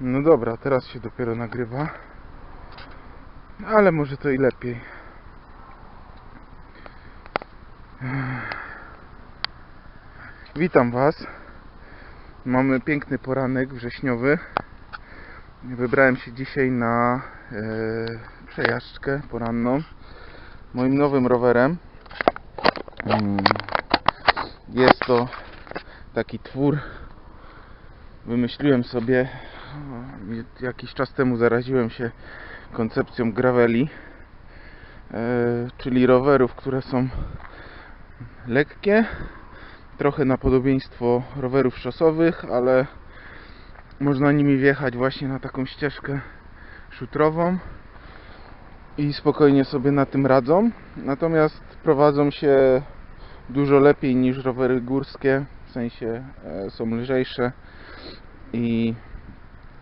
No dobra, teraz się dopiero nagrywa. Ale może to i lepiej. Witam Was. Mamy piękny poranek wrześniowy. Wybrałem się dzisiaj na e, przejażdżkę poranną moim nowym rowerem. Mm, Jest to taki twór. Wymyśliłem sobie jakiś czas temu zaraziłem się koncepcją graveli, e, czyli rowerów, które są lekkie, trochę na podobieństwo rowerów szosowych, ale można nimi wjechać właśnie na taką ścieżkę szutrową i spokojnie sobie na tym radzą. Natomiast prowadzą się dużo lepiej niż rowery górskie, w sensie e, są lżejsze i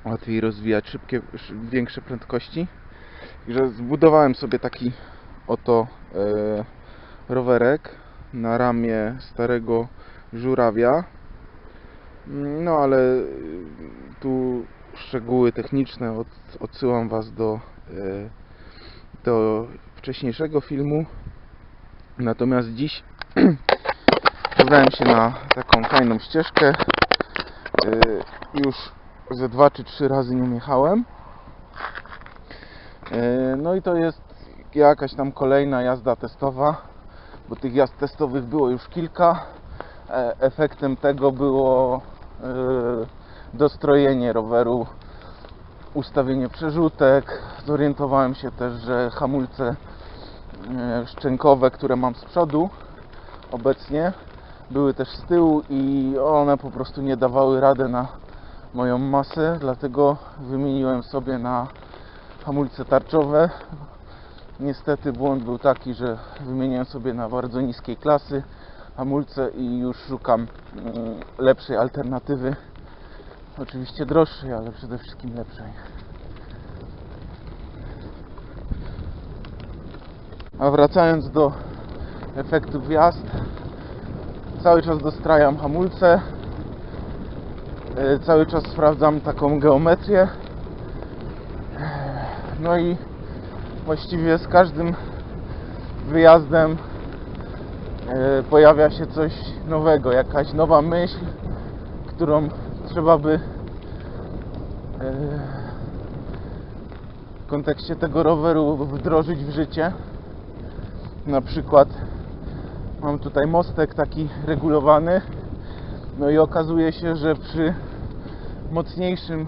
łatwiej rozwijać szybkie, sz- większe prędkości. Także zbudowałem sobie taki oto e, rowerek na ramię starego żurawia. No ale y, tu szczegóły techniczne od, odsyłam Was do, e, do wcześniejszego filmu. Natomiast dziś wybrałem się na taką fajną ścieżkę. E, Już ze dwa czy trzy razy nią jechałem. E, No i to jest jakaś tam kolejna jazda testowa, bo tych jazd testowych było już kilka. E, Efektem tego było e, dostrojenie roweru, ustawienie przerzutek. Zorientowałem się też, że hamulce szczękowe, które mam z przodu obecnie, były też z tyłu i one po prostu nie dawały rady na moją masę, dlatego wymieniłem sobie na hamulce tarczowe. Niestety błąd był taki, że wymieniłem sobie na bardzo niskiej klasy hamulce i już szukam mm, lepszej alternatywy. Oczywiście droższej, ale przede wszystkim lepszej. A wracając do efektów jazd, cały czas dostrajam hamulce, cały czas sprawdzam taką geometrię. No i właściwie z każdym wyjazdem e, pojawia się coś nowego, jakaś nowa myśl, którą trzeba by e, w kontekście tego roweru wdrożyć w życie. Na przykład mam tutaj mostek taki regulowany. No i okazuje się, że przy mocniejszym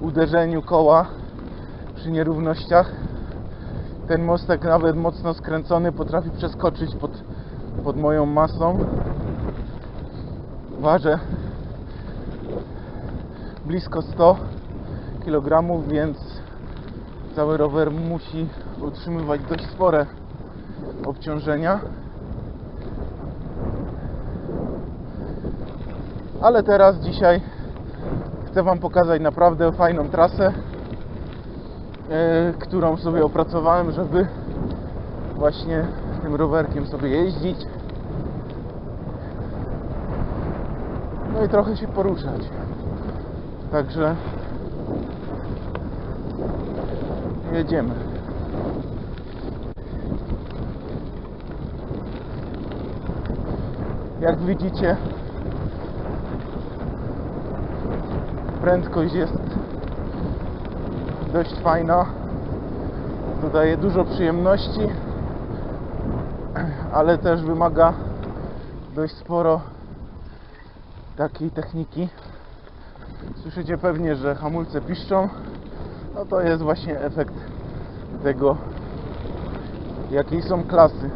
uderzeniu koła, przy nierównościach, ten mostek nawet mocno skręcony potrafi przeskoczyć pod, pod moją masą. Ważę blisko 100 kg, więc cały rower musi utrzymywać dość spore obciążenia. Ale teraz dzisiaj chcę Wam pokazać naprawdę fajną trasę, e, którą sobie opracowałem, żeby właśnie tym rowerkiem sobie jeździć. No i trochę się poruszać. Także jedziemy. Jak widzicie, prędkość jest dość fajna. Dodaje dużo przyjemności, ale też wymaga dość sporo takiej techniki. Słyszycie pewnie, że hamulce piszczą. No to jest właśnie efekt tego, jakiej są klasy.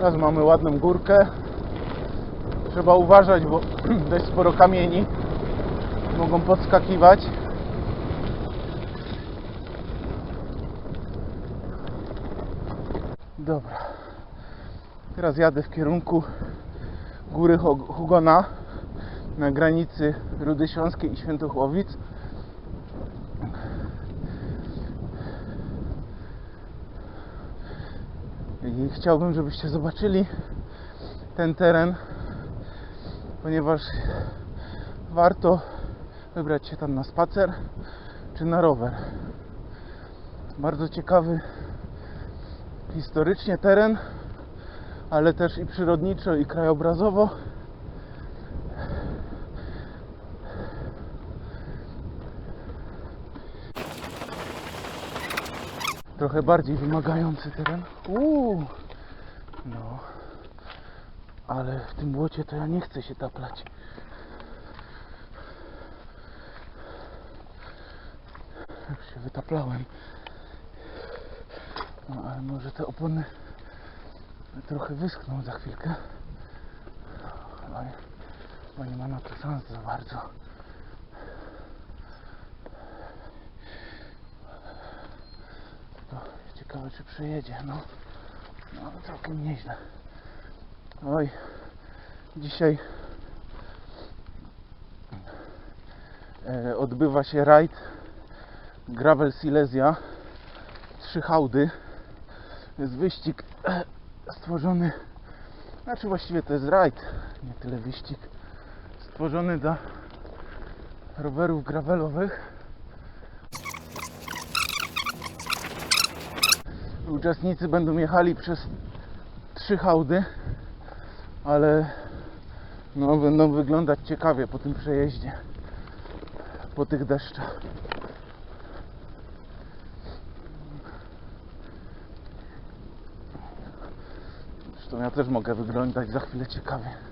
Teraz mamy ładną górkę. Trzeba uważać, bo dość sporo kamieni mogą podskakiwać. Dobra. Teraz jadę w kierunku góry Hugona na granicy Rudy Śląskiej i Świętochłowic. I chciałbym, żebyście zobaczyli ten teren, ponieważ warto wybrać się tam na spacer czy na rower. Bardzo ciekawy historycznie teren, ale też i przyrodniczo, i krajobrazowo. Trochę bardziej wymagający teren. Uuu, no, ale w tym błocie to ja nie chcę się taplać. Już się wytaplałem. No ale może te opony trochę wyschną za chwilkę. I- bo nie ma na to szans za bardzo. To ciekawe czy przejedzie, no. No całkiem nieźle. Oj, dzisiaj e, odbywa się rajd Gravel Silesia. Trzy hałdy. Jest wyścig e, stworzony, znaczy właściwie to jest rajd, nie tyle wyścig. Stworzony dla rowerów gravelowych. Uczestnicy będą jechali przez trzy hałdy, ale no, będą wyglądać ciekawie po tym przejeździe, po tych deszczach. Zresztą ja też mogę wyglądać za chwilę ciekawie.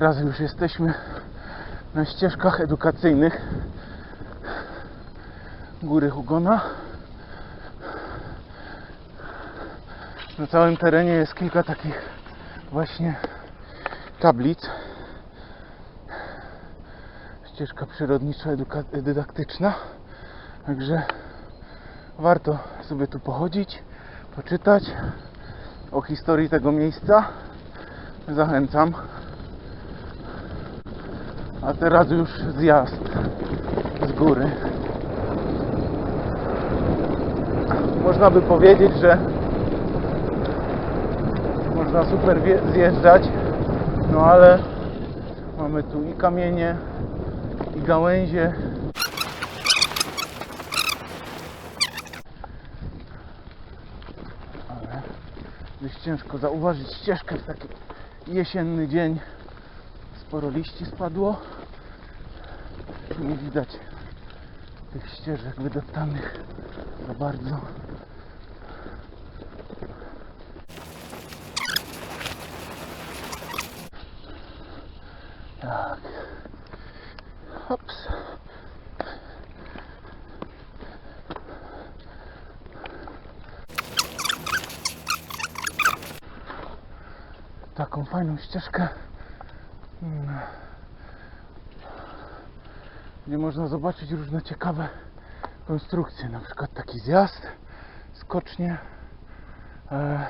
Teraz już jesteśmy na ścieżkach edukacyjnych Góry Hugona. Na całym terenie jest kilka takich właśnie tablic. Ścieżka przyrodniczo-dydaktyczna. Także warto sobie tu pochodzić, poczytać o historii tego miejsca. Zachęcam. A teraz już zjazd z góry. Można by powiedzieć, że można super zjeżdżać, no ale mamy tu i kamienie, i gałęzie. Ale dość ciężko zauważyć ścieżkę w taki jesienny dzień. Sporo liści spadło. Nie widać tych ścieżek wydeptanych za bardzo. Tak. Hops. Taką fajną ścieżkę. Gdzie można zobaczyć różne ciekawe konstrukcje, na przykład taki zjazd, skocznie. E,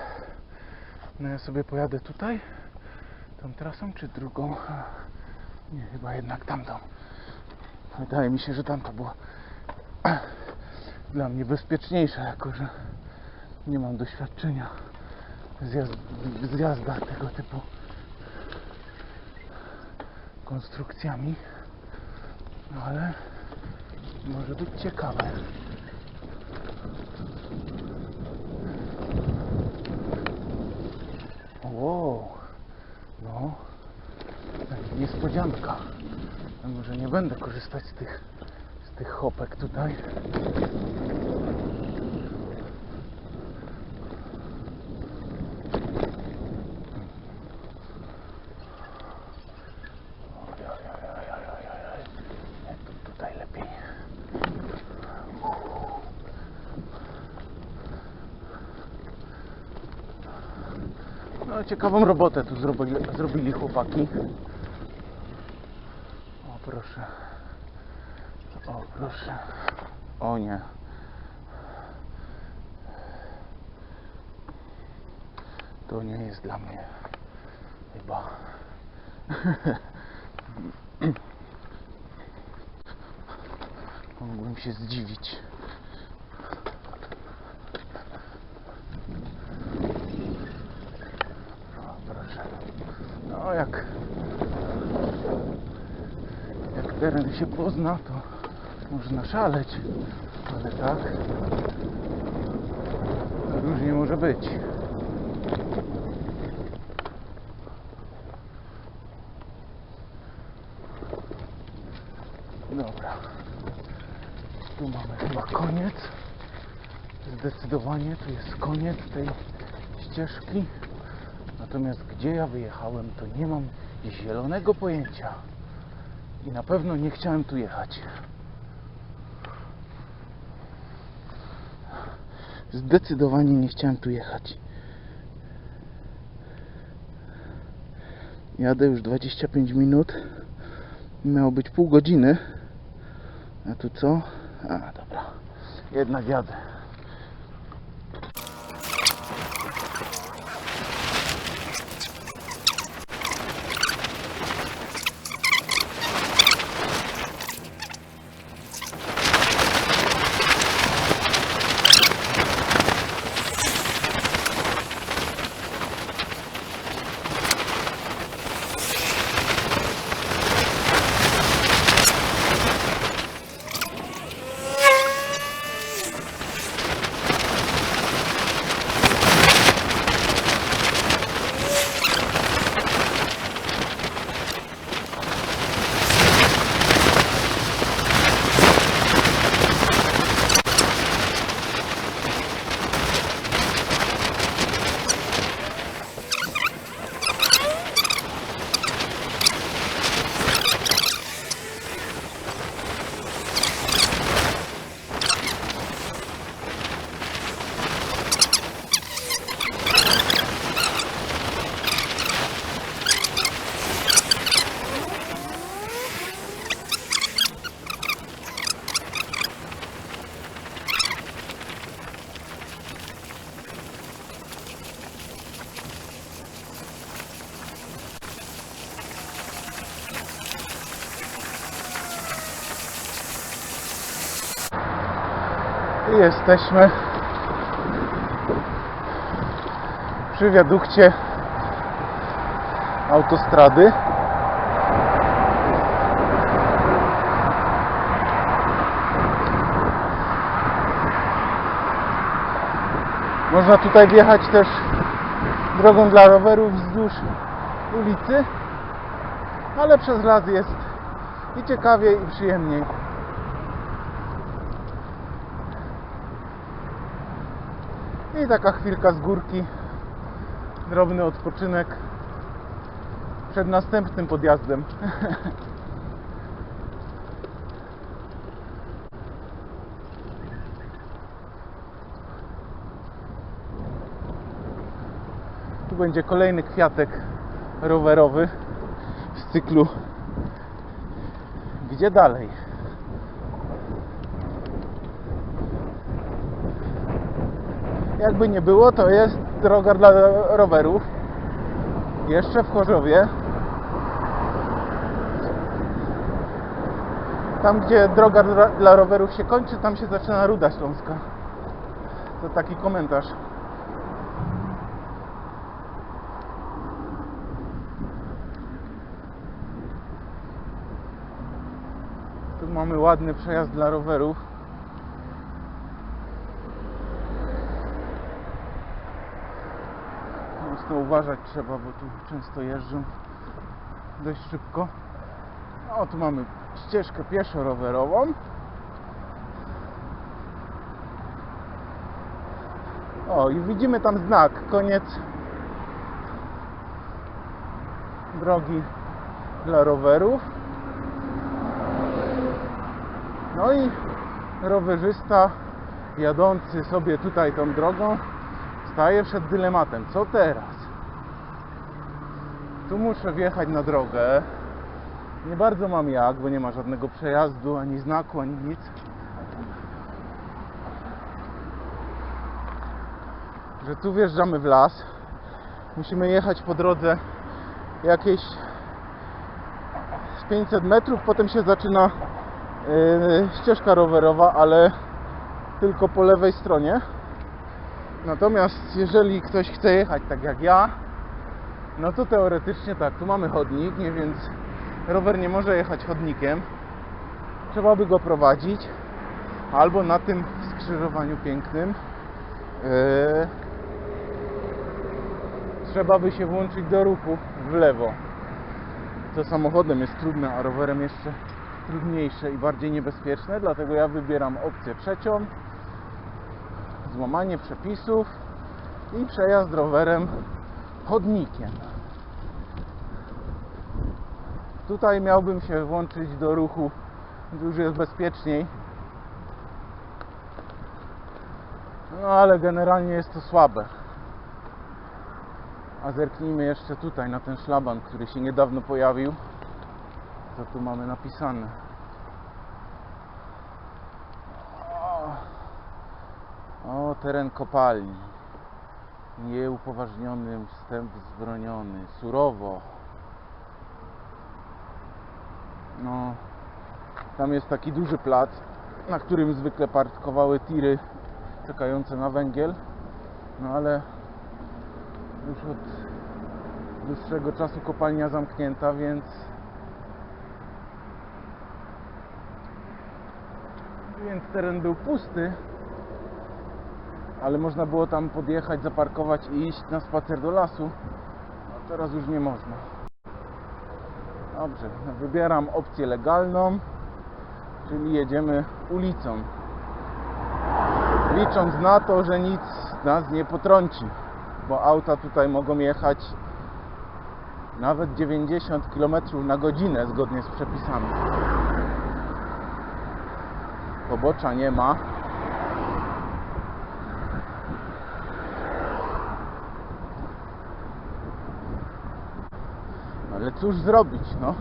No ja sobie pojadę tutaj, tą trasą czy drugą? Nie, chyba jednak tamtą. Wydaje mi się, że tamto było dla mnie bezpieczniejsze, jako że Nie mam doświadczenia w zjazd- w zjazdach tego typu konstrukcjami, ale może być ciekawe. Wow, no, niespodzianka. Może nie będę korzystać z tych, z tych hopek tutaj. Oj, oj, oj, oj, oj, oj, oj, oj. Nie, tu, tutaj lepiej. No, ciekawą robotę tu zrobili, zrobili chłopaki. O, proszę. O, proszę. O nie. To nie jest dla mnie. Chyba. Mogłem się zdziwić. O, proszę. No jak jak teren się pozna, to można szaleć, ale tak to różnie może być. Dobra. Tu mamy chyba koniec. Zdecydowanie tu jest koniec tej ścieżki. Natomiast gdzie ja wyjechałem, to nie mam zielonego pojęcia. I na pewno nie chciałem tu jechać. Zdecydowanie nie chciałem tu jechać. Jadę już 25 minut. Miało być pół godziny. A tu co? A, dobra. Jednak jadę. I jesteśmy przy wiadukcie autostrady. Można tutaj wjechać też drogą dla rowerów wzdłuż ulicy, ale przez las jest i ciekawiej i przyjemniej. I taka chwilka z górki, drobny odpoczynek przed następnym podjazdem. Tu będzie kolejny kwiatek rowerowy z cyklu Gdzie dalej? jakby nie było, to jest droga dla rowerów. Jeszcze w Chorzowie. Tam, gdzie droga dla rowerów się kończy, tam się zaczyna Ruda Śląska. To taki komentarz. Tu mamy ładny przejazd dla rowerów. Uważać trzeba, bo tu często jeżdżą dość szybko. O, tu mamy ścieżkę pieszo-rowerową. O, i widzimy tam znak, koniec drogi dla rowerów. No i rowerzysta jadący sobie tutaj tą drogą staje przed dylematem. Co teraz? Tu muszę wjechać na drogę. Nie bardzo mam jak, bo nie ma żadnego przejazdu, ani znaku, ani nic. Że tu wjeżdżamy w las. Musimy jechać po drodze jakieś z 500 metrów, potem się zaczyna yy, ścieżka rowerowa, ale tylko po lewej stronie. Natomiast jeżeli ktoś chce jechać tak jak ja, no to teoretycznie tak, tu mamy chodnik, nie, więc rower nie może jechać chodnikiem. Trzeba by go prowadzić albo na tym skrzyżowaniu pięknym. Yy, trzeba by się włączyć do ruchu w lewo. To samochodem jest trudne, a rowerem jeszcze trudniejsze i bardziej niebezpieczne, dlatego ja wybieram opcję trzecią. Złamanie przepisów i przejazd rowerem chodnikiem. Tutaj miałbym się włączyć do ruchu, już jest bezpieczniej. No ale generalnie jest to słabe. A zerknijmy jeszcze tutaj na ten szlaban, który się niedawno pojawił. Co tu mamy napisane? O, teren kopalni. Nieupoważniony wstęp wzbroniony. Surowo. No, tam jest taki duży plac, na którym zwykle parkowały tiry czekające na węgiel. No ale już od dłuższego czasu kopalnia zamknięta, więc więc teren był pusty, ale można było tam podjechać, zaparkować i iść na spacer do lasu. A teraz już nie można. Dobrze, wybieram opcję legalną, czyli jedziemy ulicą. Licząc na to, że nic nas nie potrąci, bo auta tutaj mogą jechać nawet 90 km na godzinę zgodnie z przepisami. Pobocza nie ma. Ale cóż zrobić, no?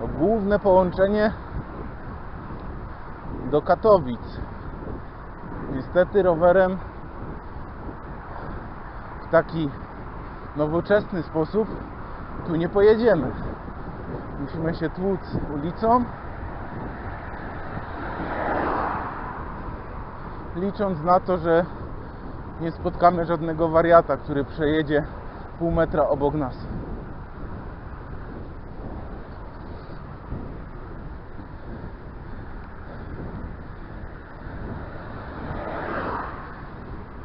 To główne połączenie do Katowic. Niestety rowerem w taki nowoczesny sposób tu nie pojedziemy. Musimy się tłuc ulicą. Licząc na to, że nie spotkamy żadnego wariata, który przejedzie pół metra obok nas.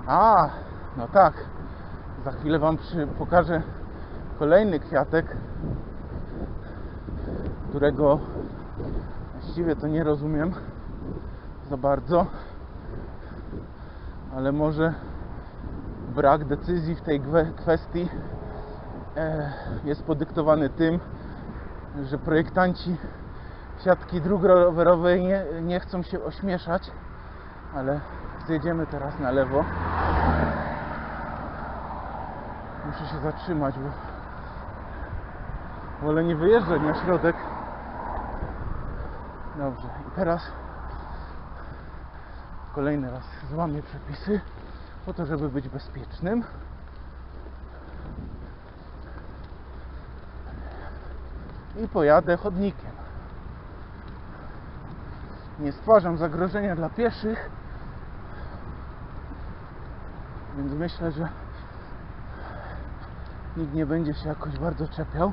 A, no tak. Za chwilę Wam przy, pokażę kolejny kwiatek, którego właściwie to nie rozumiem za bardzo, ale może brak decyzji w tej kwestii e, jest podyktowany tym, że projektanci siatki dróg rowerowej nie, nie chcą się ośmieszać, ale zjedziemy teraz na lewo. Muszę się zatrzymać, bo wolę nie wyjeżdżać na środek. Dobrze, i teraz kolejny raz złamię przepisy po to, żeby być bezpiecznym. I pojadę chodnikiem. Nie stwarzam zagrożenia dla pieszych, więc myślę, że nikt nie będzie się jakoś bardzo czepiał.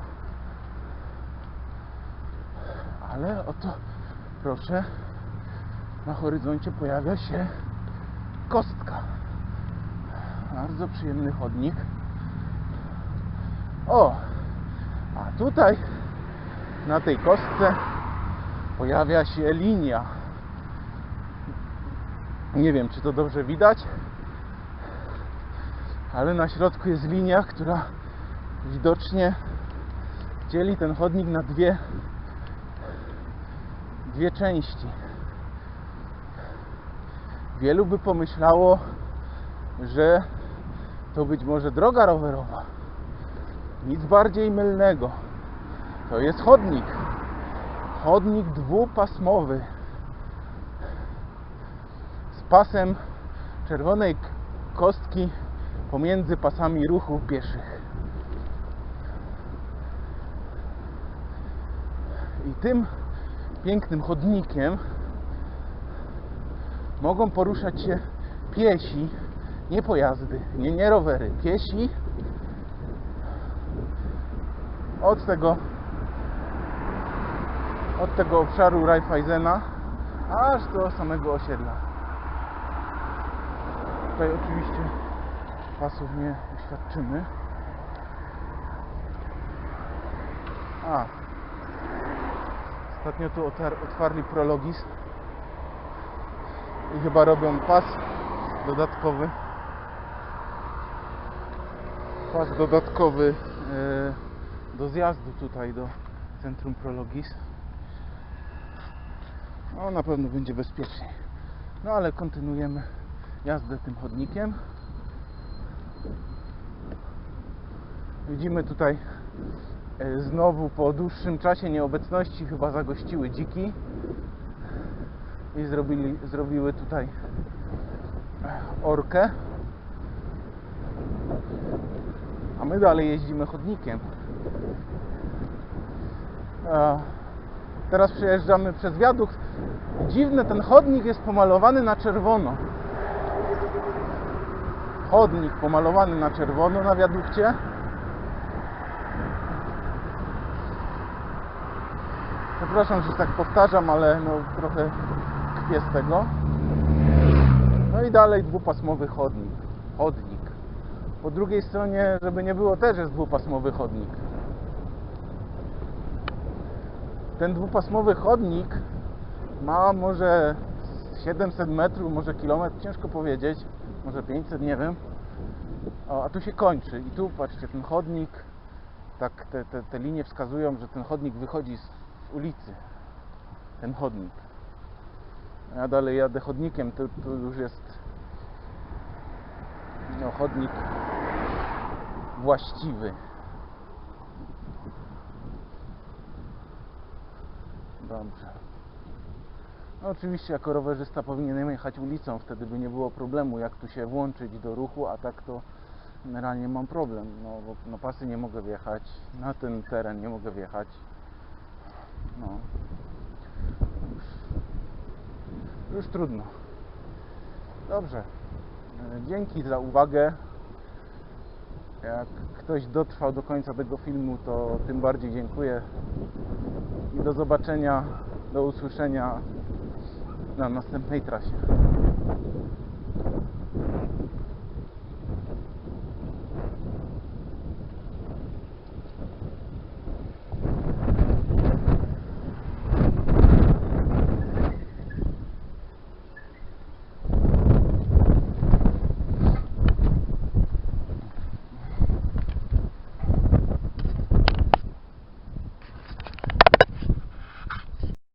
Ale oto, proszę, na horyzoncie pojawia się kostka. Bardzo przyjemny chodnik. O, a tutaj na tej kostce pojawia się linia. Nie wiem, czy to dobrze widać, ale na środku jest linia, która widocznie dzieli ten chodnik na dwie, dwie części. Wielu by pomyślało, że to być może droga rowerowa. Nic bardziej mylnego. To jest chodnik. Chodnik dwupasmowy z pasem czerwonej kostki pomiędzy pasami ruchu pieszych. I tym pięknym chodnikiem mogą poruszać się piesi, nie pojazdy, nie, nie rowery, piesi od tego od tego obszaru Raiffeisena aż do samego osiedla. Tutaj oczywiście pasów nie uświadczymy. A, ostatnio tu otwarli prologis i chyba robią pas dodatkowy. Pas dodatkowy e, do zjazdu tutaj do centrum prologis. No na pewno będzie bezpieczniej. No ale kontynuujemy jazdę tym chodnikiem. Widzimy tutaj e, znowu po dłuższym czasie nieobecności chyba zagościły dziki i zrobili, zrobiły tutaj orkę. A my dalej jeździmy chodnikiem. Teraz przejeżdżamy przez wiadukt. Dziwne, ten chodnik jest pomalowany na czerwono. Chodnik pomalowany na czerwono na wiadukcie. Przepraszam, że tak powtarzam, ale no trochę kpię z tego. No i dalej dwupasmowy chodnik. Chodnik. Po drugiej stronie, żeby nie było, też jest dwupasmowy chodnik. Ten dwupasmowy chodnik ma może 700 metrów, może kilometr, ciężko powiedzieć, może 500, nie wiem. O, a tu się kończy i tu patrzcie, ten chodnik, tak te, te, te linie wskazują, że ten chodnik wychodzi z ulicy. Ten chodnik. Ja dalej jadę chodnikiem, tu, tu już jest no, chodnik właściwy. Dobrze. No oczywiście jako rowerzysta powinienem jechać ulicą, wtedy by nie było problemu jak tu się włączyć do ruchu, a tak to generalnie mam problem, no bo na pasy nie mogę wjechać, na ten teren nie mogę wjechać. No. Już, już trudno. Dobrze. Dzięki za uwagę. Jak ktoś dotrwał do końca tego filmu, to tym bardziej dziękuję. I do zobaczenia, do usłyszenia na następnej trasie.